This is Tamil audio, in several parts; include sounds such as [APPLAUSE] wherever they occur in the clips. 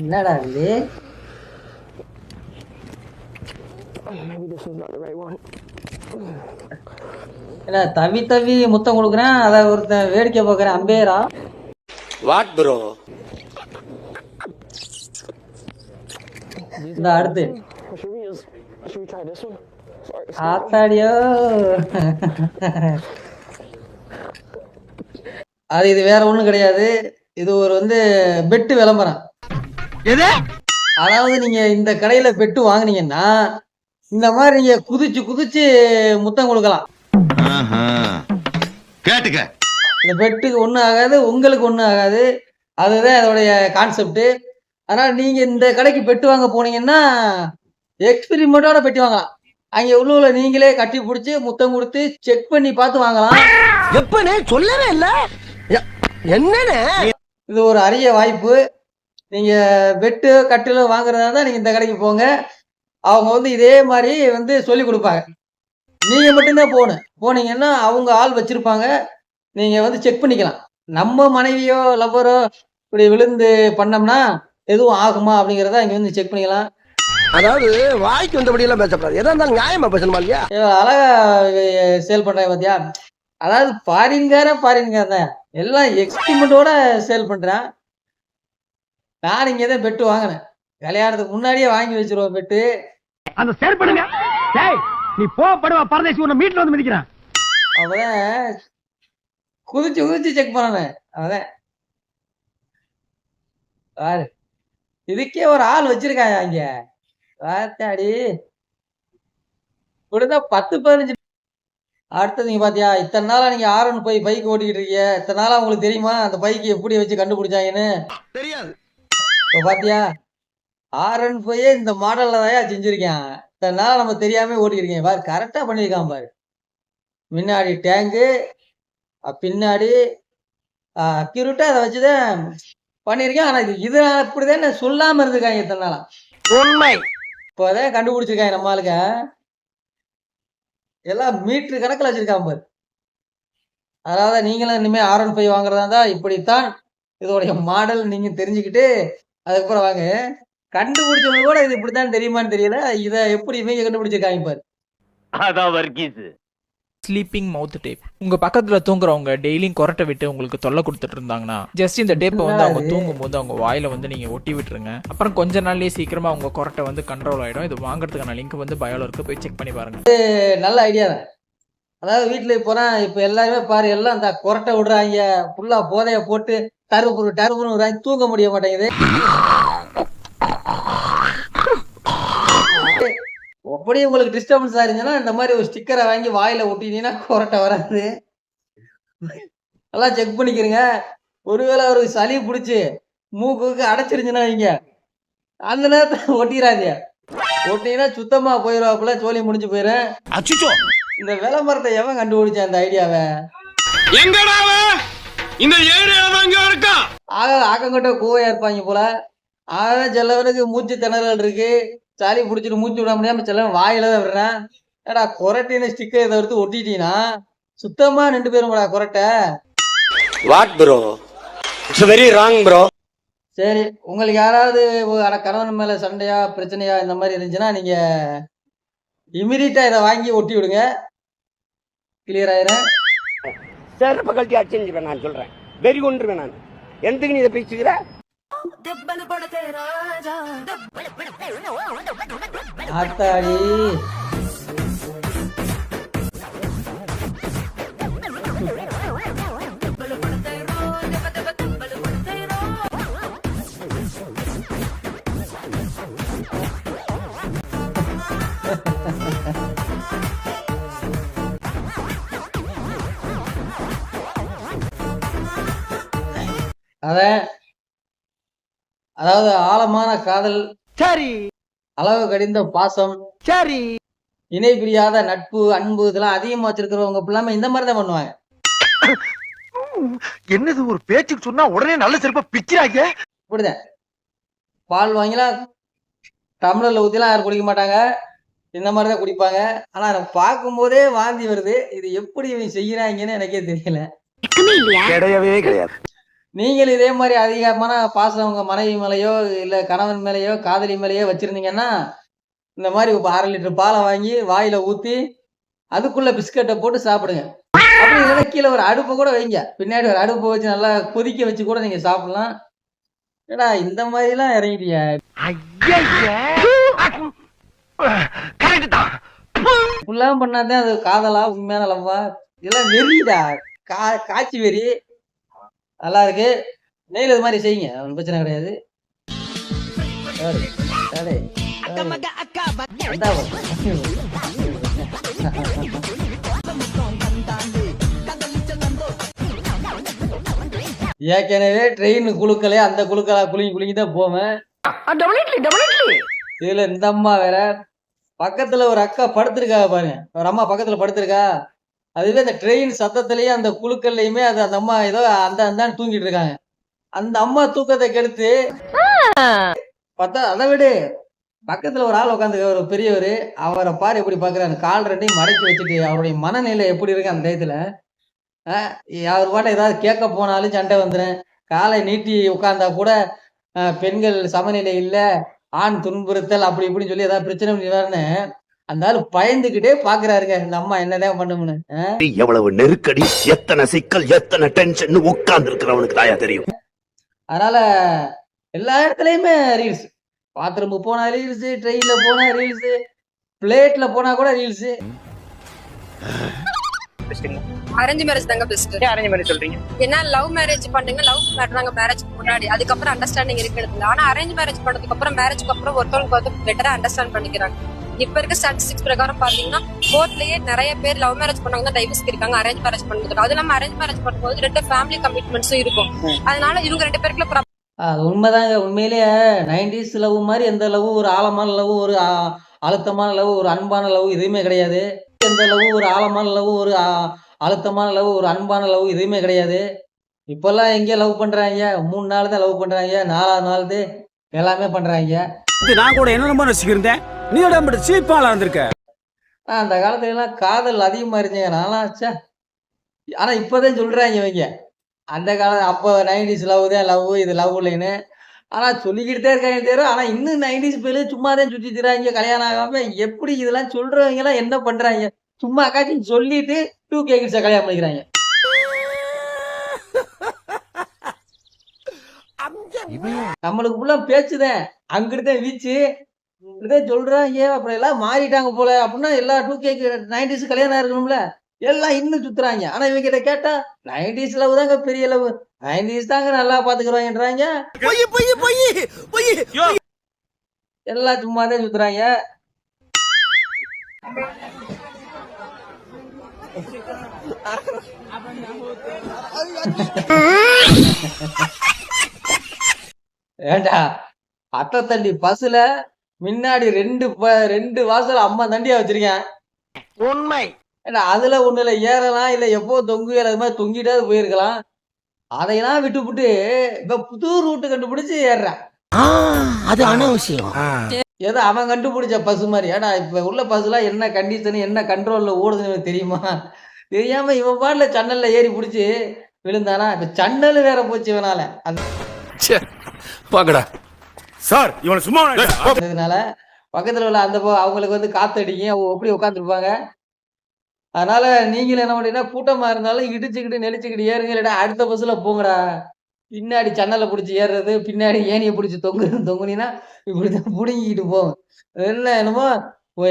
என்னடா இது? இல்ல தவி தவி முத்தம் கொடுக்குறேன். அதை ஒருத்தன் வேடிக்கை பார்க்குறேன். அம்பேரா? வாட் ப்ரோ இந்த அடுத்து. ஆத்தாடியோ. அது இது வேற ஒண்ணும் கிடையாது. இது ஒரு வந்து பெட்டு விளம்பரம். எது? அதாவது நீங்க இந்த கடையில பெட்டு வாங்குனீங்கன்னா இந்த மாதிரி நீங்க குதிச்சு குதிச்சு முத்தம் கொடுக்கலாம். கேட்டுக்க. இந்த பெட்டுக்கு ஒன்றும் ஆகாது உங்களுக்கு ஒன்றும் ஆகாது. அதுதான் அதோடைய கான்செப்ட் அதனால நீங்க இந்த கடைக்கு பெட்டு வாங்க போனீங்கன்னா எக்ஸ்பெரிமெண்டோட பெட்டி வாங்கலாம். அங்க உள்ள நீங்களே கட்டி பிடிச்சி முத்தம் கொடுத்து செக் பண்ணி பார்த்து வாங்கலாம். எப்பனே சொல்லவே இல்ல. என்னன்னு இது ஒரு அரிய வாய்ப்பு. நீங்க பெட்டு கட்டில வாங்குறதா தான் நீங்க இந்த கடைக்கு போங்க. அவங்க வந்து இதே மாதிரி வந்து சொல்லி கொடுப்பாங்க. நீங்க மட்டும்தான் போகணும். போனீங்கன்னா அவங்க ஆள் வச்சிருப்பாங்க. நீங்க வந்து செக் பண்ணிக்கலாம். நம்ம மனைவியோ லவ்வரோ இப்படி விழுந்து பண்ணோம்னா எதுவும் ஆகுமா அப்படிங்கிறத இங்க வந்து செக் பண்ணிக்கலாம். அதாவது வாய்க்கு வந்தபடி எல்லாம் பேசக்கூடாது. எதா இருந்தாலும் நியாயமா பேசணுமா இல்லையா? அழகா சேல் பண்றாங்க பாத்தியா? அதாவது ஃபாரின்கார ஃபாரின்கார தான். எல்லாம் எக்ஸ்பிரிமெண்டோட சேல் பண்றான். நான் இங்கே தான் பெட்டு வாங்கினேன் கல்யாணத்துக்கு முன்னாடியே வாங்கி வச்சிருவோம் பெட்டு. அந்த செயற்படுங்க டேய் நீ போ படுவா பரதேசி உன்னை மீட்ல வந்து மிதிக்கிறான். அவன் குதிச்சு குதிச்சு செக் பண்ணானே. அவன் பாரு. இதுக்கே ஒரு ஆள் வச்சிருக்காங்க அங்க பார்த்தாடி. இப்படிதான் பத்து பதினஞ்சு அடுத்தது நீங்க பாத்தியா இத்தனை நாளா நீங்க ஆரன் போய் பைக் ஓட்டிக்கிட்டு இருக்கீங்க. இத்தனை நாளா உங்களுக்கு தெரியுமா அந்த பைக் எப்படி வச்சு கண்டுபிடிச்சாங்கன்னு? தெரியாது. இப்போ பாத்தியா ஆரன் போய் இந்த மாடல்ல தான் செஞ்சிருக்கேன். இத்தனை நாளா நம்ம தெரியாம ஓட்டிக்கிருக்கேன் பாரு கரெக்டா பண்ணியிருக்கான் பாரு. முன்னாடி டேங்கு பின்னாடி அக்யூரேட்டா அதை வச்சுதான் பண்ணியிருக்கேன். ஆனா இது இது அப்படிதான் நான் சொல்லாம இருந்திருக்காங்க இத்தனை நாளா. உண்மை. இப்போதான் கண்டுபிடிச்சிருக்காங்க நம்ம ஆளுங்க. எல்லாம் மீட்டர் கணக்கில் வச்சிருக்காங்க பாரு. அதாவது நீங்களும் இனிமேல் ஆர் ஒன் ஃபைவ் வாங்குறதா இருந்தால் இப்படித்தான் இதோடைய மாடல் நீங்கள் தெரிஞ்சுக்கிட்டு அதுக்கப்புறம் வாங்க. கண்டுபிடிச்சவங்க கூட இது இப்படித்தான் தெரியுமான்னு தெரியல. இதை எப்படி இவங்க கண்டுபிடிச்சிருக்காங்க பாரு. அதான் வர்க்கீஸ் ஸ்லீப்பிங் மவுத் டேப் உங்க பக்கத்துல தூங்குறவங்க டெய்லியும் கொரட்டை விட்டு உங்களுக்கு தொல்லை கொடுத்துட்டு இருந்தாங்கன்னா ஜஸ்ட் இந்த டேப்பை வந்து அவங்க தூங்கும் போது அவங்க வாயில வந்து நீங்க ஒட்டி விட்டுருங்க. அப்புறம் கொஞ்ச நாள்லயே சீக்கிரமா உங்க கொரட்டை வந்து கண்ட்ரோல் ஆயிடும். இது வாங்குறதுக்கான லிங்க் வந்து பயோல இருக்கு. போய் செக் பண்ணி பாருங்க. நல்ல ஐடியா தான். அதாவது வீட்டுல போனா இப்ப எல்லாருமே பாரு எல்லாம் இந்த கொரட்டை விடுறாங்க. ஃபுல்லா போதைய போட்டு டருபுரு டருபுரு தூங்க முடிய மாட்டேங்குது. அப்படி உங்களுக்கு டிஸ்டர்பன்ஸ் இருந்துச்சுன்னா இந்த மாதிரி ஒரு ஸ்டிக்கரை வாங்கி வாயில ஒட்டினீங்கன்னா கொரட்டை வராது. எல்லாம் செக் பண்ணிக்கிறங்க. ஒருவேளை அவருக்கு சளி பிடிச்சி மூக்குக்கு அடைச்சிருந்துச்சுன்னா வைங்க. அந்த நேரத்துல ஒட்டிடாதீங்க ஒட்டினா சுத்தமா போயிடுவாப்புல சோழி முடிஞ்சு போயிடும் இந்த விளம்பரத்தை எவன் கண்டுபிடிச்சான் அந்த ஐடியாவை எங்கடா இந்த ஆக ஆக்கங்கட்ட கோவையா இருப்பாங்க போல. அதான் சிலவனுக்கு மூச்சு திணறல் இருக்கு. சளி பிடிச்சிட்டு மூச்சு விட முடியாம சிலவன் வாயில தான் விடுறான். ஏடா கொரட்டின ஸ்டிக்கர் இதை எடுத்து ஒட்டிட்டீங்கன்னா சுத்தமா ரெண்டு பேரும் கொரட்டை. What bro it's very wrong bro சரி உங்களுக்கு யாராவது கணவன் மேல சண்டையா பிரச்சனையா இந்த மாதிரி இருந்துச்சுன்னா நீங்க இமிடியட்டா இதை வாங்கி ஒட்டி விடுங்க. கிளியர் ஆயிரும். செருப்பு கழட்டி அடிச்சிருவேன் நான் சொல்றேன். வெறி கொண்டுருவேன் நான். எதுக்கு நீ இதை 아따리. അതെ [LAUGHS] 아, 네. அதாவது ஆழமான காதல் சரி. அளவு கடிந்த பாசம் சரி. இணை பிரியாத நட்பு அன்பு இதெல்லாம் அதிகமா வச்சிருக்கிறவங்க ஃபுல்லாமே இந்த மாதிரி தான் பண்ணுவாங்க. என்னது ஒரு பேச்சுக்கு சொன்னா உடனே நல்ல செருப்பா பிச்சிராங்க இப்படிதான். பால் வாங்கிலாம் டம்ளர்ல ஊத்திலாம் யாரும் குடிக்க மாட்டாங்க. இந்த மாதிரி தான் குடிப்பாங்க. ஆனா எனக்கு பார்க்கும்போதே வாந்தி வருது. இது எப்படி இவங்க செய்யறாங்கன்னு எனக்கே தெரியல. கிடையவே கிடையாது. நீங்களும் இதே மாதிரி அதிகமான பாசம் உங்க மனைவி மேலேயோ இல்ல கணவன் மேலேயோ காதலி மேலேயோ வச்சிருந்தீங்கன்னா இந்த மாதிரி ஒரு அரை லிட்டர் பாலை வாங்கி வாயில ஊத்தி அதுக்குள்ள பிஸ்கட்டை போட்டு சாப்பிடுங்க. அப்படி இல்லைன்னா கீழே ஒரு அடுப்பை கூட வைங்க. பின்னாடி ஒரு அடுப்பை வச்சு நல்லா கொதிக்க வச்சு கூட நீங்க சாப்பிடலாம். ஏடா இந்த மாதிரிலாம் இறங்கிட்டியா. இப்படிலாம் பண்ணாதான் அது காதலா உண்மையான லவ்வா? இதெல்லாம் வெறிடா. கா காட்சி வெறி. நல்லா இருக்கு நெயில் இது மாதிரி செய்யுங்க. ஒன்றும் பிரச்சனை கிடையாது. ஏற்கனவே ட்ரெயின் குழுக்களே அந்த குழுக்களா குலுங்கி குலுங்கி தான் போவேன் இதுல இந்த அம்மா வேற பக்கத்துல ஒரு அக்கா படுத்திருக்கா பாருங்க. ஒரு அம்மா பக்கத்துல படுத்திருக்கா? அதுவே அந்த ட்ரெயின் சத்தத்திலயே அந்த குழுக்கள்லையுமே அது அந்த அம்மா ஏதோ அந்த அந்தான்னு தூங்கிட்டு இருக்காங்க. அந்த அம்மா தூக்கத்தை கெடுத்து பார்த்தா அதை விடு. பக்கத்துல ஒரு ஆள் உட்காந்து ஒரு பெரியவர். அவரை பாரு எப்படி பாக்குறாரு. கால் ரெண்டையும் மடக்கி வச்சுட்டு அவருடைய மனநிலை எப்படி இருக்கு அந்த டயத்துல. அவர் பாட்ட ஏதாவது கேட்க போனாலும் சண்டை வந்துடும் காலை நீட்டி உட்கார்ந்தா கூட பெண்கள் சமநிலை இல்லை. ஆண் துன்புறுத்தல் அப்படி இப்படின்னு சொல்லி ஏதாவது பிரச்சனை நிவாரண அந்த ஆள் பயந்துகிட்டே பாக்குறாருங்க. இந்த அம்மா என்னதான் பண்ணும்னு எவ்வளவு நெருக்கடி எத்தனை சிக்கல் எத்தனை டென்ஷன் உட்கார்ந்து இருக்கிறவனுக்கு தாயா தெரியும். அதனால எல்லா இடத்துலயுமே ரீல்ஸ் பாத்ரூம் போனா ரீல்ஸ் ட்ரெயின்ல போனா ரீல்ஸ் பிளேட்ல போனா கூட ரீல்ஸ் அரேஞ்ச் மேரேஜ் தாங்க பெஸ்ட் அரேஞ்ச் பண்ணி சொல்றீங்க? ஏன்னா லவ் மேரேஜ் பண்ணுங்க லவ் மேட்டாங்க மேரேஜ்க்கு முன்னாடி. அதுக்கப்புறம் அண்டர்ஸ்டாண்டிங் இருக்கிறது ஆனா அரேஞ்ச் மேரேஜ் பண்ணதுக்கு அப்புறம் மேரேஜ்க்கு அப்புறம் ஒருத்தவங்களுக்கு வந்து பெட்டரா அண்டர்ஸ்டாண்ட் பண்ணிக்கிறாங்க. இப்ப இருக்க ஸ்டாட்டிஸ்டிக்ஸ் பிரகாரம் பாத்தீங்கன்னா கோர்ட்லயே நிறைய பேர் லவ் மேரேஜ் பண்ணவங்க தான் டைவர்ஸ் இருக்காங்க அரேஞ்ச் மேரேஜ் பண்ணதுக்கு அது இல்லாம அரேஞ்ச் மேரேஜ் பண்ணும்போது ரெண்டு ஃபேமிலி கமிட்மெண்ட்ஸும் இருக்கும். அதனால இவங்க ரெண்டு பேருக்குள்ள அது உண்மைதாங்க. உண்மையிலேயே நைன்டிஸ் லவ் மாதிரி எந்த லவ் ஒரு ஆழமான லவ் ஒரு அழுத்தமான லவ் ஒரு அன்பான லவ் எதுவுமே கிடையாது. எந்த லவ் ஒரு ஆழமான லவ் ஒரு அழுத்தமான லவ் ஒரு அன்பான லவ் எதுவுமே கிடையாது. இப்பெல்லாம் எங்க லவ் பண்றாங்க. மூணு நாள் தான் லவ் பண்றாங்க. நாலாவது நாள் எல்லாமே பண்றாங்க. நான் கூட என்ன ரொம்ப ரசிக்கிறேன் நீ உடம்பு சீப்பாளா இருந்திருக்க? ஆனா அந்த காலத்துல எல்லாம் காதல் அதிகமா இருந்துங்க நான்லாம் ச்சே. ஆனா இப்பதான் சொல்றாங்க இவங்க. அந்த காலம் அப்போ நைன்டிஸ் லவ் தான் லவ் இது லவ் இல்லைன்னு. ஆனா சொல்லிக்கிட்டு தான் இருக்காங்க தெரியும் ஆனா இன்னும் நைன்டிஸ் பேர்ல சும்மா தான் சுத்தி திராங்க கல்யாணம் ஆகாம. எப்படி இதெல்லாம் சொல்றவங்க எல்லாம் என்ன பண்றாங்க? சும்மா அக்காச்சும் சொல்லிட்டு டூ கே கிட்ஸை கல்யாணம் பண்ணிக்கிறாங்க. நம்மளுக்கு ஃபுல்லா பேச்சுதான். அங்கிட்டு தான் வீச்சு. இப்படிதான் சொல்றாங்க அப்புறம் எல்லாம் மாறிட்டாங்க போல அப்படின்னா எல்லா டூ கே நைன்டிஸ் கல்யாணம் இருக்கணும்ல எல்லாம் இன்னும் சுத்துறாங்க. ஆனா இவங்க கிட்ட கேட்டா நைன்டிஸ் லவ் தாங்க பெரிய லவ். நைன்டிஸ் தாங்க நல்லா பாத்துக்கிறோங்கன்றாங்க பொய் பொய் பொய் பொய். எல்லாம் சும்மா தான் சுத்துறாங்க. ஏண்டா அத்தை தண்டி பஸ்ல முன்னாடி ரெண்டு ப- ரெண்டு வாசல் அம்மா தண்டியா வச்சிருக்கேன். உண்மை. ஏன்னா அதுல ஒண்ணுல ஏறலாம் இல்ல எப்போ தொங்கு அது மாதிரி தொங்கிட்டாது போயிருக்கலாம். அதையெல்லாம் விட்டுப்புட்டு இப்ப புது ரூட்டு கண்டுபிடிச்சு ஏறுறான். அது அனாவசியம் ஏதோ அவன் கண்டுபிடிச்ச பஸ் மாதிரி. ஏன்னா இப்ப உள்ள பஸ்லாம் என்ன கண்டிஷன் என்ன கண்ட்ரோல்ல ஓடுதுன்னு தெரியுமா? தெரியாம இவன் பாட்டுல சன்னல்ல ஏறி பிடிச்சி விழுந்தானா? இப்ப சன்னல் வேற போச்சு இவனால. அந்த வாங்கடா சார் இவனை சும்மா அதனால பக்கத்துல உள்ள அந்த அவங்களுக்கு வந்து காத்தடிங்க அவங்க எப்படி உட்காந்துருப்பாங்க அதனால நீங்களும் என்ன பண்ணீங்கன்னா கூட்டமா இருந்தாலும் இடிச்சுக்கிட்டு நெளிச்சுக்கிட்டு ஏறுங்க. இல்லடா அடுத்த பஸ்ல போங்கடா. பின்னாடி சன்னலை பிடிச்சி ஏறுறது பின்னாடி ஏனியை பிடிச்சி தொங்கு தொங்குனீங்கன்னா இப்படிதான் புடுங்கிக்கிட்டு போகும் என்ன என்னமோ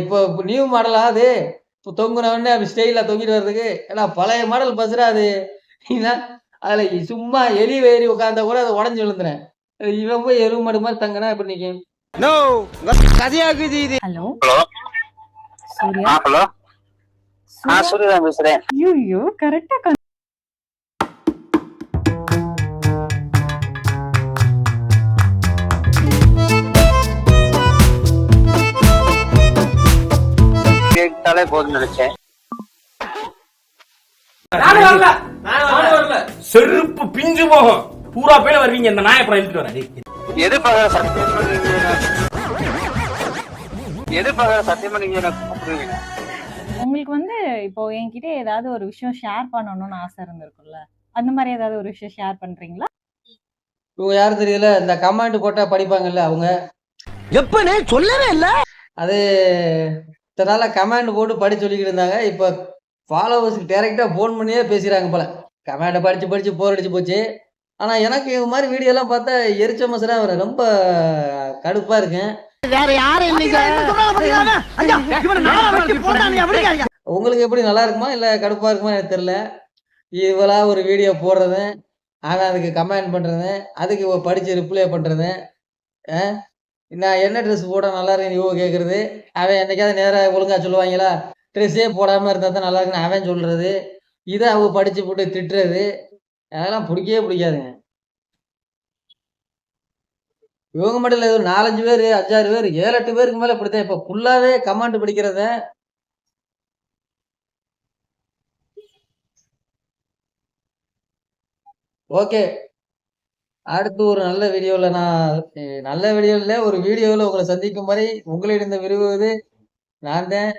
இப்போ நியூ மாடலா அது. இப்போ தொங்குன உடனே அப்படி ஸ்டைலில் தொங்கிட்டு வர்றதுக்கு. ஏன்னா பழைய மாடல் பஸ்ஸுடா அது. ஏன்னா சும்மா எலி வேறி உட்காந்தா கூட அதை உடஞ்சு விழுந்துறேன் இவன் போய் எருவு மாடு மாதிரி தங்கினா எப்படி நிற்கும் நோ கதையாகுது இது. ஹலோ? ஹலோ? சூர்யா? ஹலோ? ஆ சூரியதா பேசுறேன். ஐயோ கரெக்டா கேட்டாலே போதும் நினைச்சேன். செருப்பு பிஞ்சு போகும். பூரா பேர் வருவீங்க இந்த நாயை அப்புறம் இழுத்துட்டு வரேன். பண்ணீங்க எதிர்பார்க்கிற சத்தியம் பண்ணீங்க உங்களுக்கு வந்து இப்போ என்கிட்ட ஏதாவது ஒரு விஷயம் ஷேர் பண்ணணும்னு ஆசை இருந்திருக்கும்ல. அந்த மாதிரி ஏதாவது ஒரு விஷயம் ஷேர் பண்றீங்களா? இவங்க யாரும் தெரியல இந்த கமாண்ட் போட்டா படிப்பாங்கல்ல அவங்க. எப்பனே சொல்லவே இல்ல. அது இத்தனை நாளா கமாண்ட் போட்டு படி சொல்லிக்கிட்டு இருந்தாங்க. இப்போ ஃபாலோவர்ஸ்க்கு டைரெக்டாக ஃபோன் பண்ணியே பேசுகிறாங்க போல. கமாண்டை படித்து படித்து போர் அடிச்சு போச்சு. ஆனால் எனக்கு இது மாதிரி வீடியோலாம் பார்த்தா எரிச்ச மசரா வர ரொம்ப கடுப்பாக இருக்கேன். வேற யாரும் உங்களுக்கு எப்படி நல்லா இருக்குமா இல்லை கடுப்பாக இருக்குமா எனக்கு தெரில இவளா ஒரு வீடியோ போடுறது அவன் அதுக்கு கமெண்ட் பண்ணுறது அதுக்கு படித்து ரிப்ளை பண்ணுறது நான் என்ன ட்ரெஸ் போட நல்லா இருக்குன்னு இவ கேட்குறது அவன் என்னைக்காவது நேராக ஒழுங்கா சொல்லுவாங்களா? ட்ரெஸ்ஸே போடாமல் இருந்தால் தான் நல்லா இருக்குன்னு அவன் சொல்கிறது இதை அவ படித்து போட்டு திட்டுறது அதெல்லாம் பிடிக்கவே பிடிக்காதுங்க. இவங்க மட்டும் இல்லை ஒரு நாலஞ்சு பேர் அஞ்சாறு பேர் ஏழு எட்டு பேருக்கு மேலே இப்படித்தான். இப்போ ஃபுல்லாகவே கமாண்ட் பிடிக்கிறத ஓகே. அடுத்து ஒரு நல்ல வீடியோவில் நான் நல்ல வீடியோவில் ஒரு வீடியோவில் உங்களை சந்திக்கும் வரை உங்களிடம் விரும்புவது நான் தான்.